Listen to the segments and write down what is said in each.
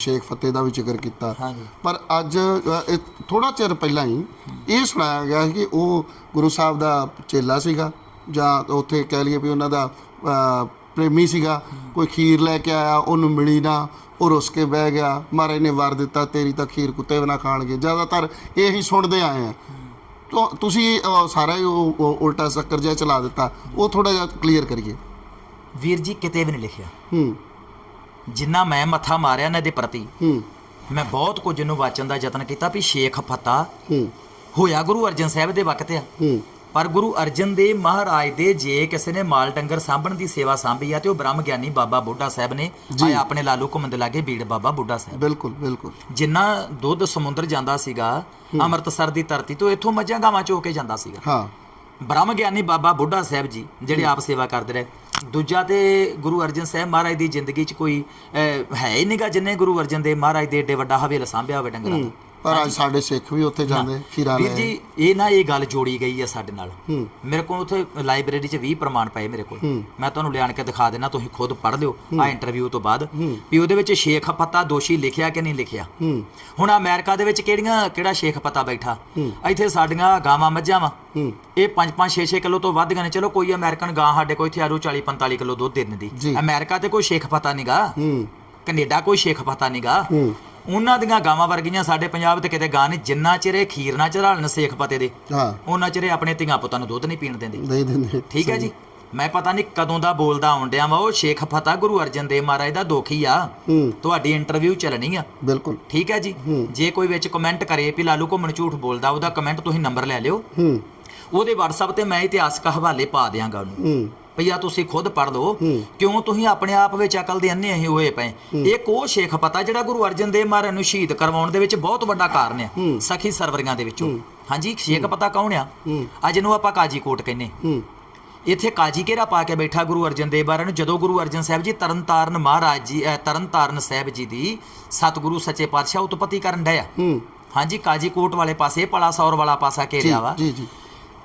ਸ਼ੇਖ ਫਤਿਹ ਦਾ ਵੀ ਜ਼ਿਕਰ ਕੀਤਾ। ਪਰ ਅੱਜ ਥੋੜਾ ਚਿਰ ਪਹਿਲਾਂ ਹੀ ਇਹ ਸੁਣਾਇਆ ਗਿਆ ਕਿ ਉਹ ਗੁਰੂ ਸਾਹਿਬ ਦਾ ਚੇਲਾ ਸੀਗਾ ਜਾਂ ਉੱਥੇ ਕਹਿ ਲਈਏ ਵੀ ਉਹਨਾਂ ਦਾ ਪ੍ਰੇਮੀ ਸੀਗਾ। ਕੋਈ ਖੀਰ ਲੈ ਕੇ ਆਇਆ ਉਹਨੂੰ ਮਿਲੀ ਨਾ ਉਹ ਰੁੱਸ ਕੇ ਬਹਿ ਗਿਆ। ਮਹਾਰਾਜ ਨੇ ਵਰ ਦਿੱਤਾ ਤੇਰੀ ਤਾਂ ਖੀਰ ਕੁੱਤੇ ਨਾ ਖਾਣਗੇ। ਜ਼ਿਆਦਾਤਰ ਇਹੀ ਸੁਣਦੇ ਆਏ ਆ। ਤੁਸੀਂ ਸਾਰਾ ਹੀ ਉਹ ਉਹ ਉਲਟਾ ਚੱਕਰ ਜਿਹਾ ਚਲਾ ਦਿੱਤਾ। ਉਹ ਥੋੜਾ ਜਿਹਾ ਕਲੀਅਰ ਕਰੀਏ। ਵੀਰ ਜੀ ਕਿਤੇ ਵੀ ਨਹੀਂ ਲਿਖਿਆ। ਹੂੰ। ਜਿੰਨਾ ਮੈਂ ਮੱਥਾ ਮਾਰਿਆ ਇਹਨਾਂ ਦੇ ਪ੍ਰਤੀ ਹੂੰ। ਮੈਂ ਬਹੁਤ ਕੁਝ ਨੂੰ ਵਾਚਣ ਦਾ ਯਤਨ ਕੀਤਾ ਵੀ ਸ਼ੇਖ ਫਤਾ ਹੂੰ। ਹੋਇਆ ਗੁਰੂ ਅਰਜਨ ਸਾਹਿਬ ਦੇ ਵਕਤ ਆ। ਹੂੰ। ਪਰ ਗੁਰੂ ਅਰਜਨ ਦੇ ਮਹਾਰਾਜ ਦੇ ਜੇ ਕਿਸੇ ਨੇ ਮਾਲ ਡੰਗਰ ਸਾਂਭਣ ਦੀ ਸੇਵਾ ਸਾਂਭੀ ਆ ਤੇ ਉਹ ਬ੍ਰਹਮ ਗਿਆਨੀ ਬਾਬਾ ਬੁੱਢਾ ਸਾਹਿਬ ਨੇ ਜੀ। ਆ ਆਪਣੇ ਲਾਲੂ ਘੁੰਮਣ ਦੇ ਲਾਗੇ ਬੀੜ ਬਾਬਾ ਬੁੱਢਾ ਸਾਹਿਬ। ਬਿਲਕੁਲ ਬਿਲਕੁਲ। ਜਿੰਨਾ ਦੁੱਧ ਸਮੁੰਦਰ ਜਾਂਦਾ ਸੀਗਾ ਅੰਮ੍ਰਿਤਸਰ ਦੀ ਧਰਤੀ ਤੋਂ ਇੱਥੋਂ ਮੱਝਾਂ ਗਾਵਾਂ ਚੋ ਕੇ ਜਾਂਦਾ ਸੀਗਾ। ਹਾਂ। ਬ੍ਰਹਮ ਗਿਆਨੀ ਬਾਬਾ ਬੁੱਢਾ ਸਾਹਿਬ ਜੀ ਜਿਹੜੇ ਆਪ ਸੇਵਾ ਕਰਦੇ ਰਹੇ। ਦੂਜਾ ਤੇ ਗੁਰੂ ਅਰਜਨ ਸਾਹਿਬ ਮਹਾਰਾਜ ਦੀ ਜ਼ਿੰਦਗੀ 'ਚ ਕੋਈ ਹੈ ਹੀ ਨਹੀਂਗਾ ਜਿੰਨੇ ਗੁਰੂ ਅਰਜਨ ਦੇ ਮਹਾਰਾਜ ਦੇ ਏਡੇ ਵੱਡਾ ਹਵੇਲ ਸਾਂਭਿਆ ਹੋਵੇ ਡੰਗਰਾਂ ਦਾ। ਪਰ ਅੱਜ ਸਾਡੇ ਸਿੱਖ ਵੀ ਉੱਥੇ ਜਾਂਦੇ ਖੀਰਾ ਵੀਰ ਲੈ ਜੀ ਇਹ ਨਾ ਇਹ ਗੱਲ ਜੋੜੀ ਗਈ ਹੈ ਸਾਡੇ ਨਾਲ। ਮੇਰੇ ਕੋਲ ਉੱਥੇ ਲਾਇਬ੍ਰੇਰੀ 'ਚ 20 ਪ੍ਰਮਾਣ ਪਏ ਮੇਰੇ ਕੋਲ। ਮੈਂ ਤੁਹਾਨੂੰ ਲਿਆਣ ਕੇ ਦਿਖਾ ਦੇਣਾ ਤੁਸੀਂ ਖੁਦ ਪੜ੍ਹ ਲਿਓ ਆ ਇੰਟਰਵਿਊ ਤੋਂ ਬਾਅਦ ਵੀ ਉਹਦੇ ਵਿੱਚ ਸ਼ੇਖ ਪਤਾ ਦੋਸ਼ੀ ਲਿਖਿਆ ਕਿ ਨਹੀਂ ਲਿਖਿਆ। ਹੁਣ ਅਮਰੀਕਾ ਦੇ ਵਿੱਚ ਕਿਹੜੀਆਂ ਕਿਹੜਾ ਸ਼ੇਖ ਪਤਾ ਬੈਠਾ? ਇੱਥੇ ਸਾਡੀਆਂ ਗਾਵਾਂ ਮੱਝਾਂ ਵਾ। ਇਹ 5-5 6-6 ਕਿਲੋ ਤੋਂ ਵੱਧ ਗਏ ਚਲੋ ਕੋਈ ਅਮਰੀਕਨ ਗਾਂ ਸਾਡੇ ਕੋਲ ਇੱਥੇ ਆਰੂ 40-45 ਕਿਲੋ ਦੁੱਧ ਦੇ ਦਿੰਦੀ। ਜੀ। ਅਮਰੀਕਾ ਤੇ ਕੋਈ ਸ਼ੇਖ ਪਤਾ ਨਹੀਂਗਾ ਕੈਨੇਡਾ ਕੋਈ ਸ਼ੇਖ ਪਤਾ ਨਹੀਂਗਾ ਉਹਨਾਂ ਦੀਆਂ ਗਾਵਾਂ ਵਰਗੀਆਂ ਸਾਡੇ ਪੰਜਾਬ ਤੇ ਕਿਤੇ ਗਾਂ ਨਹੀਂ ਜਿੰਨਾ ਚਿਰ ਖੀਰ ਨਾ ਚੜਾਲਣ ਸੇਖ ਪਤੇ ਦੇ ਹਾਂ। ਉਹਨਾਂ ਚਿਰ ਆਪਣੇ ਧੀਆਂ ਪੁੱਤਾਂ ਨੂੰ ਦੁੱਧ ਨਹੀਂ ਪੀਣ ਦਿੰਦੇ। ਨਹੀਂ ਦਿੰਦੇ। ਠੀਕ ਹੈ ਜੀ? ਮੈਂ ਪਤਾ ਨਹੀਂ ਕਦੋਂ ਦਾ ਬੋਲਦਾ ਆਉਂਦਿਆ ਵਾ ਉਹ ਸ਼ੇਖ ਫਤਾ ਗੁਰੂ ਅਰਜਨ ਦੇਵ ਮਹਾਰਾਜ ਦਾ ਦੋਖੀ ਆ। ਤੁਹਾਡੀ ਇੰਟਰਵਿਊ ਚੱਲਣੀ ਆ। ਬਿਲਕੁਲ। ਠੀਕ ਹੈ ਜੀ? ਜੇ ਕੋਈ ਵਿੱਚ ਕਮੈਂਟ ਕਰੇ ਵੀ ਲਾਲੂ ਘੁੰਮਣ ਝੂਠ ਬੋਲਦਾ ਉਹਦਾ ਕਮੈਂਟ ਤੁਸੀਂ ਨੰਬਰ ਲੈ ਲਿਓ। ਹੂੰ। ਉਹਦੇ WhatsApp ਤੇ ਮੈਂ ਇਤਿਹਾਸਕ ਹਵਾਲੇ ਪਾ ਦਿਆਂਗਾ ਉਹਨੂੰ। ਹੂੰ। ਭਈਆ ਤੁਸੀਂ ਖੁਦ ਪੜ੍ਹ ਲਓ ਕਿਉਂ ਤੁਸੀਂ ਆਪਣੇ ਆਪ ਵਿੱਚ ਅਕਲ ਦੇ ਅੰਨੇ ਹੀ ਹੋਏ ਪਏ। ਇੱਕ ਉਹ ਸ਼ੇਖ ਪਤਾ ਜਿਹੜਾ ਗੁਰੂ ਅਰਜਨ ਦੇਵ ਮਹਾਰਾਜ ਨੂੰ ਸ਼ਹੀਦ ਕਰਵਾਉਣ ਦੇ ਵਿੱਚ ਬਹੁਤ ਵੱਡਾ ਕਾਰਨ ਆ ਸਖੀ ਸਰਵਰੀਆਂ ਦੇ ਵਿੱਚੋਂ। ਹਾਂਜੀ ਸ਼ੇਖ ਪਤਾ ਕੌਣ ਆ? ਅੱਜ ਨੂੰ ਆਪਾਂ ਕਾਜੀ ਕੋਟ ਕਹਿੰਨੇ ਇੱਥੇ ਕਾਜੀ ਘੇਰਾ ਪਾ ਕੇ ਬੈਠਾ ਗੁਰੂ ਅਰਜਨ ਦੇਵ ਬਾਰੇ ਨੂੰ ਜਦੋਂ ਗੁਰੂ ਅਰਜਨ ਸਾਹਿਬ ਜੀ ਤਰਨਤਾਰਨ ਮਹਾਰਾਜ ਜੀ ਤਰਨਤਾਰਨ ਸਾਹਿਬ ਜੀ ਦੀ ਸਤਿਗੁਰੂ ਸੱਚੇ ਪਾਤਸ਼ਾਹ ਉਤਪਤੀ ਕਰਨ ਡਿਆ ਹਾਂਜੀ ਕਾਜੀ ਕੋਟ ਵਾਲੇ ਪਾਸੇ ਪਲਾ ਸੌਰ ਵਾਲਾ ਪਾਸਾ ਘੇਰਿਆ ਵਾ। ਜੀ ਜੀ।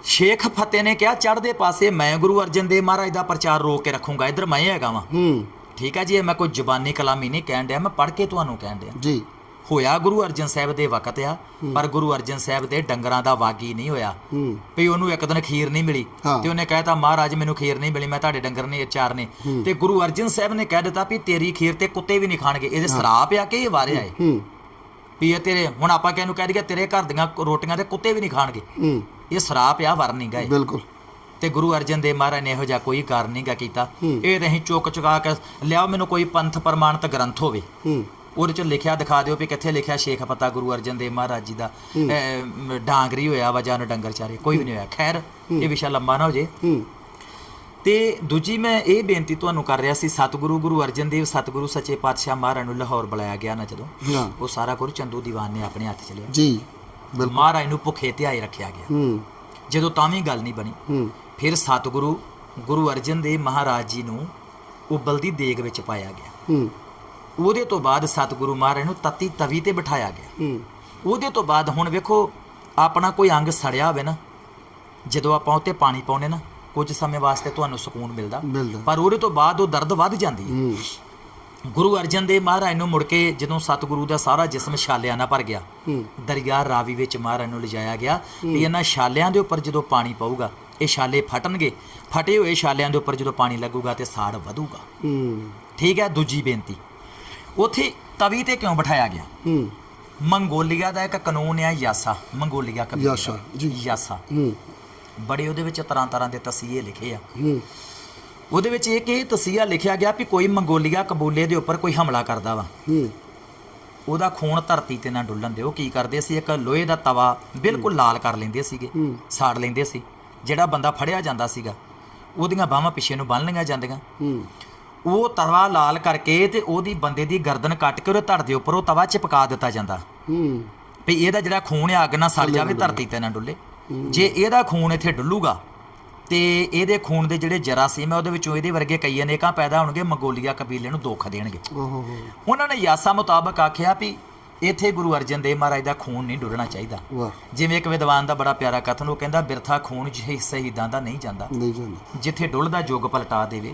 ਸ਼ੇਖ ਫਤਿਹ ਨੇ ਕਿਹਾ ਚੜ੍ਹਦੇ ਪਾਸੇ ਮੈਂ ਗੁਰੂ ਅਰਜਨ ਦੇਵ ਮਹਾਰਾਜ ਦਾ ਪ੍ਰਚਾਰ ਰੋਕ ਕੇ ਰੱਖੂੰਗਾ ਇੱਧਰ ਮੈਂ ਹੈਗਾ ਵਾਂ। ਹੂੰ। ਠੀਕ ਹੈ ਜੀ ਇਹ ਮੈਂ ਕੋਈ ਜ਼ੁਬਾਨੀ ਕਲਾਮੀ ਨਹੀਂ ਕਹਿਣ ਡਿਆ ਮੈਂ ਪੜ੍ਹ ਕੇ ਤੁਹਾਨੂੰ ਕਹਿਣ ਡਿਆ। ਜੀ। ਹੋਇਆ ਗੁਰੂ ਅਰਜਨ ਸਾਹਿਬ ਦੇ ਵਕਤ ਆ ਪਰ ਗੁਰੂ ਅਰਜਨ ਸਾਹਿਬ ਦੇ ਡੰਗਰਾਂ ਦਾ ਵਾਗੀ ਨਹੀਂ ਹੋਇਆ। ਵੀ ਉਹਨੂੰ ਇੱਕ ਦਿਨ ਖੀਰ ਨਹੀਂ ਮਿਲੀ। ਤੇ ਉਹਨੇ ਕਹਿਤਾ ਮਹਾਰਾਜ ਮੈਨੂੰ ਖੀਰ ਨਹੀਂ ਮਿਲੀ ਮੈਂ ਤੁਹਾਡੇ ਡੰਗਰ ਨੇ ਚਾਰ ਨੇ। ਤੇ ਗੁਰੂ ਅਰਜਨ ਸਾਹਿਬ ਨੇ ਕਹਿ ਦਿੱਤਾ ਵੀ ਤੇਰੀ ਖੀਰ ਤੇ ਕੁੱਤੇ ਵੀ ਨਹੀਂ ਖਾਣਗੇ ਇਹਦੇ ਸਰਾਪ ਆ ਕਿ ਇਹ ਵਾਰਿਆ ਏ? ਵੀ ਇਹ ਤੇਰੇ ਹੁਣ ਆਪਾਂ ਕਿਹਨੂੰ ਕਹਿ ਦਈਏ ਤੇਰੇ ਘਰ ਦੀਆਂ ਰੋਟੀਆਂ ਤੇ ਕੁੱਤੇ ਵੀ ਨਹੀਂ ਖਾਣਗੇ। ਇਹ ਸਰਾਪ ਆ ਵਰ ਨਹੀਂ ਗਏ। ਬਿਲਕੁਲ। ਤੇ ਗੁਰੂ ਅਰਜਨ ਦੇਵ ਮਹਾਰਾਜ ਨੇ ਇਹੋ ਜਿਹਾ ਕੋਈ ਕਾਰਨ ਨਹੀਂ ਗਾ ਕੀਤਾ। ਇਹ ਨਹੀਂ ਚੁੱਕ ਚੁਕਾ ਕੇ ਲਿਆਓ ਮੈਨੂੰ ਕੋਈ ਪੰਥ ਪ੍ਰਮਾਣਿਤ ਗ੍ਰੰਥ ਹੋਵੇ। ਉਹਦੇ ਚ ਲਿਖਿਆ ਦਿਖਾ ਦਿਓ ਵੀ ਕਿੱਥੇ ਲਿਖਿਆ ਸ਼ੇਖ ਪਤਾ ਗੁਰੂ ਅਰਜਨ ਦੇਵ ਮਹਾਰਾਜ ਜੀ ਦਾ। ਡਾਂਗਰੀ ਹੋਇਆ ਵਾ ਜਾਂ ਡੰਗਰ ਚਾਰੇ ਕੋਈ ਵੀ ਨਹੀਂ ਹੋਇਆ। ਖੈਰ ਇਹ ਵਿਸ਼ਾ ਲੰਬਾ ਨਾ ਹੋ ਜੇ। ਤੇ ਦੂਜੀ ਮੈਂ ਇਹ ਬੇਨਤੀ ਤੁਹਾਨੂੰ ਕਰ ਰਿਹਾ ਸੀ ਸਤਿਗੁਰੂ ਗੁਰੂ ਅਰਜਨ ਦੇਵ ਸਤਿਗੁਰੂ ਸੱਚੇ ਪਾਤਸ਼ਾਹ ਮਹਾਰਾਜ ਨੂੰ ਲਾਹੌਰ ਬੁਲਾਇਆ ਗਿਆ ਨਾ ਜਦੋਂ। ਉਹ ਸਾਰਾ ਕੁਝ ਚੰਦੂ ਦੀਵਾਨ ਨੇ ਆਪਣੇ ਹੱਥ ਚ ਲਿਆ। ਜੀ। ਮਹਾਰਾਜ ਨੂੰ ਭੁੱਖੇ ਧਿਆਏ ਰੱਖਿਆ ਗਿਆ। ਹੂੰ। ਜਦੋਂ ਤਾਂ ਵੀ ਗੱਲ ਨਹੀਂ ਬਣੀ ਹੂੰ। ਫਿਰ ਸਤਿਗੁਰੂ ਗੁਰੂ ਅਰਜਨ ਦੇਵ ਮਹਾਰਾਜ ਜੀ ਨੂੰ ਉਬਲਦੀ ਦੇਗ ਵਿੱਚ ਪਾਇਆ ਗਿਆ। ਹੂੰ। ਉਹਦੇ ਤੋਂ ਬਾਅਦ ਸਤਿਗੁਰੂ ਮਹਾਰਾਜ ਨੂੰ ਤਤੀ ਤਵੀ ਤੇ ਬਿਠਾਇਆ ਗਿਆ। ਹੂੰ। ਉਹਦੇ ਤੋਂ ਬਾਅਦ ਹੁਣ ਵੇਖੋ ਆਪਣਾ ਕੋਈ ਅੰਗ ਸੜਿਆ ਹੋਵੇ ਨਾ ਜਦੋਂ ਆਪਾਂ ਉੱਤੇ ਪਾਣੀ ਪਾਉਨੇ ਨਾ ਕੁਝ ਸਮੇਂ ਵਾਸਤੇ ਤੁਹਾਨੂੰ ਸਕੂਨ ਮਿਲਦਾ। ਪਰ ਉਹਦੇ ਤੋਂ ਬਾਅਦ ਉਹ ਦਰਦ ਵੱਧ ਜਾਂਦੀ ਹੈ। ਹੂੰ। ਗੁਰੂ ਅਰਜਨ ਦੇਵ ਮਹਾਰਾਜ ਨੂੰ ਮੁੜ ਕੇ ਜਦੋਂ ਸਤਿਗੁਰੂ ਦਾ ਸਾਰਾ ਜਿਸਮ ਛਾਲਿਆਂ ਨਾਲ ਭਰ ਗਿਆ ਦਰਿਆ ਰਾਵੀ ਵਿੱਚ ਮਹਾਰਾਜ ਨੂੰ ਲਿਜਾਇਆ ਗਿਆ ਵੀ ਇਹਨਾਂ ਛਾਲਿਆਂ ਦੇ ਉੱਪਰ ਜਦੋਂ ਪਾਣੀ ਪਊਗਾ ਇਹ ਛਾਲੇ ਫਟਣਗੇ ਫਟੇ ਹੋਏ ਛਾਲਿਆਂ ਦੇ ਉੱਪਰ ਜਦੋਂ ਪਾਣੀ ਲੱਗੂਗਾ ਤੇ ਸਾੜ ਵਧੂਗਾ। ਠੀਕ ਹੈ ਦੂਜੀ ਬੇਨਤੀ। ਉਥੇ ਤਵੀ ਤੇ ਕਿਉਂ ਬਿਠਾਇਆ ਗਿਆ? ਮੰਗੋਲੀਆ ਦਾ ਇੱਕ ਕਾਨੂੰਨ ਹੈ ਯਾਸਾ ਮੰਗੋਲੀਆ ਕਬੀਲੇ। ਯਾਸਾ। ਜੀ। ਯਾਸਾ। ਬੜੇ ਉਹਦੇ ਵਿੱਚ ਤਰ੍ਹਾਂ ਤਰ੍ਹਾਂ ਦੇ ਤਸੀਹੇ ਲਿਖੇ ਆ। ਉਹਦੇ ਵਿੱਚ ਇਹ ਕਿ ਤਸੀਹਾ ਲਿਖਿਆ ਗਿਆ ਵੀ ਕੋਈ ਮੰਗੋਲੀਆ ਕਬੂਲੇ ਦੇ ਉੱਪਰ ਕੋਈ ਹਮਲਾ ਕਰਦਾ ਵਾ। ਹੂੰ। ਉਹਦਾ ਖੂਨ ਧਰਤੀ ਤੇ ਨਾ ਡੁੱਲਣ ਦਿਓ। ਕੀ ਕਰਦੇ ਸੀ? ਇੱਕ ਲੋਹੇ ਦਾ ਤਵਾ ਬਿਲਕੁਲ ਲਾਲ ਕਰ ਲੈਂਦੇ ਸੀਗੇ। ਸਾੜ ਲੈਂਦੇ ਸੀ। ਜਿਹੜਾ ਬੰਦਾ ਫੜਿਆ ਜਾਂਦਾ ਸੀਗਾ ਉਹਦੀਆਂ ਬਾਹਾਂ ਪਿੱਛੇ ਨੂੰ ਬੰਨ ਲਈਆਂ ਜਾਂਦੀਆਂ। ਉਹ ਤਵਾ ਲਾਲ ਕਰਕੇ ਤੇ ਉਹਦੀ ਬੰਦੇ ਦੀ ਗਰਦਨ ਕੱਟ ਕੇ ਉਹਦੇ ਧੜ ਦੇ ਉੱਪਰ ਉਹ ਤਵਾ ਚਿਪਕਾ ਦਿੱਤਾ ਜਾਂਦਾ। ਹੂੰ। ਵੀ ਇਹਦਾ ਜਿਹੜਾ ਖੂਨ ਹੈ ਅੱਗ ਨਾਲ ਸੜ ਜਾਵੇ ਧਰਤੀ ਤੇ ਨਾ ਡੁੱਲੇ। ਜੇ ਇਹਦਾ ਖੂਨ ਇੱਥੇ ਡੁੱਲੂਗਾ ਤੇ ਇਹਦੇ ਖੂਨ ਦੇ ਜਿਹੜੇ ਜਰਾਸੀਮ ਹੈ ਉਹਦੇ ਵਿੱਚੋਂ ਇਹਦੇ ਵਰਗੇ ਕਈ ਅਨੇਕਾਂ ਪੈਦਾ ਹੋਣਗੇ ਮੰਗੋਲੀਆ ਕਬੀਲੇ ਨੂੰ ਦੁੱਖ ਦੇਣਗੇ। ਉਹਨਾਂ ਨੇ ਯਾਸਾ ਮੁਤਾਬਕ ਆਖਿਆ ਵੀ ਇੱਥੇ ਗੁਰੂ ਅਰਜਨ ਦੇਵ ਮਹਾਰਾਜ ਦਾ ਖੂਨ ਨਹੀਂ ਡੁੱਲਣਾ ਚਾਹੀਦਾ। ਜਿਵੇਂ ਇੱਕ ਵਿਦਵਾਨ ਦਾ ਬੜਾ ਪਿਆਰਾ ਕਥਨ ਉਹ ਕਹਿੰਦਾ ਬਿਰਥਾ ਖੂਨ ਜਿਹੇ ਸ਼ਹੀਦਾਂ ਦਾ ਨਹੀਂ ਜਾਂਦਾ। ਜਿੱਥੇ ਡੁੱਲਦਾ ਜੁਗ ਪਲਟਾ ਦੇਵੇ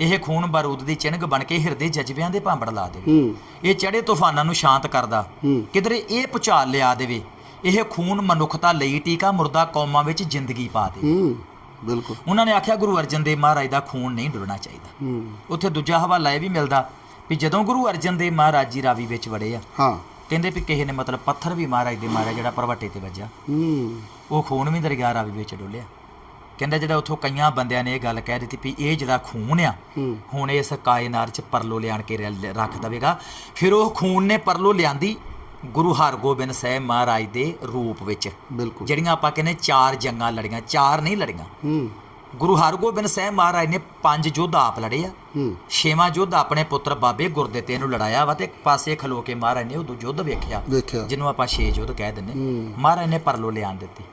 ਇਹ ਖੂਨ ਬਾਰੂਦ ਦੀ ਚਿਣਗ ਬਣ ਕੇ ਹਿਰਦੇ ਜਜ਼ਬਿਆਂ ਦੇ ਭਾਂਬੜ ਲਾ ਦੇਵੇ। ਇਹ ਚੜੇ ਤੂਫਾਨਾਂ ਨੂੰ ਸ਼ਾਂਤ ਕਰਦਾ। ਕਿਧਰੇ ਇਹ ਭੁਚਾਲ ਲਿਆ ਦੇਵੇ ਇਹ ਖੂਨ ਮਨੁੱਖਤਾ ਲਈ ਟੀਕਾ ਮੁਰਦਾ ਕੌਮਾਂ ਵਿੱਚ ਜ਼ਿੰਦਗੀ ਪਾ ਦੇ ਬਿਲਕੁਲ। ਉਹਨਾਂ ਨੇ ਆਖਿਆ ਗੁਰੂ ਅਰਜਨ ਦੇਵ ਮਹਾਰਾਜ ਦਾ ਖੂਨ ਨਹੀਂ ਡੁੱਲਣਾ ਚਾਹੀਦਾ। ਉੱਥੇ ਦੂਜਾ ਹਵਾਲਾ ਇਹ ਵੀ ਮਿਲਦਾ ਵੀ ਜਦੋਂ ਗੁਰੂ ਅਰਜਨ ਦੇਵ ਮਹਾਰਾਜ ਜੀ ਰਾਵੀ ਵਿੱਚ ਵੜੇ ਆ ਹਾਂ। ਕਹਿੰਦੇ ਵੀ ਕਿਸੇ ਨੇ ਮਤਲਬ ਪੱਥਰ ਵੀ ਮਹਾਰਾਜ ਦੇ ਮਾਰਿਆ ਜਿਹੜਾ ਪਰਵੱਟੇ ਤੇ ਵੱਜਾ ਹੂੰ। ਉਹ ਖੂਨ ਵੀ ਦਰਿਆ ਰਾਵੀ ਵਿੱਚ ਡੁੱਲਿਆ। ਕਹਿੰਦਾ ਜਿਹੜਾ ਉੱਥੋਂ ਕਈਆਂ ਬੰਦਿਆਂ ਨੇ ਇਹ ਗੱਲ ਕਹਿ ਦਿੱਤੀ ਵੀ ਇਹ ਜਿਹੜਾ ਖੂਨ ਆ ਹੁਣ ਇਸ ਕਾਇਨਾਤ ਚ ਪਰਲੋ ਲਿਆਣ ਕੇ ਰੱਖ ਦਵੇਗਾ। ਫਿਰ ਉਹ ਖੂਨ ਨੇ ਪਰਲੋ ਲਿਆਂਦੀ ਗੁਰੂ ਹਰਗੋਬਿੰਦ ਸਾਹਿਬ ਮਹਾਰਾਜ ਦੇ ਰੂਪ ਵਿੱਚ ਬਿਲਕੁਲ। ਜਿਹੜੀਆਂ ਆਪਾਂ ਕਹਿੰਦੇ ਚਾਰ ਜੰਗਾਂ ਲੜੀਆਂ ਚਾਰ ਨਹੀਂ ਲੜੀਆਂ। ਹੂੰ। ਗੁਰੂ ਹਰਗੋਬਿੰਦ ਸਾਹਿਬ ਮਹਾਰਾਜ ਨੇ ਪੰਜ ਯੁੱਧ ਆਪ ਲੜੇ ਆ। ਹੂੰ। ਛੇਵਾਂ ਯੁੱਧ ਆਪਣੇ ਪੁੱਤਰ ਬਾਬੇ ਗੁਰਦਿੱਤੇ ਨੂੰ ਲੜਾਇਆ ਵਾ ਤੇ ਇੱਕ ਪਾਸੇ ਖਲੋ ਕੇ ਮਹਾਰਾਜ ਨੇ ਉਹ ਯੁੱਧ ਵੇਖਿਆ ਜਿਹਨੂੰ ਆਪਾਂ ਛੇ ਯੁੱਧ ਕਹਿ ਦਿੰਨੇ ਹੂੰ। ਮਹਾਰਾਜ ਨੇ ਪਰਲੋ ਲਿਆਣ ਦਿੱਤੀ।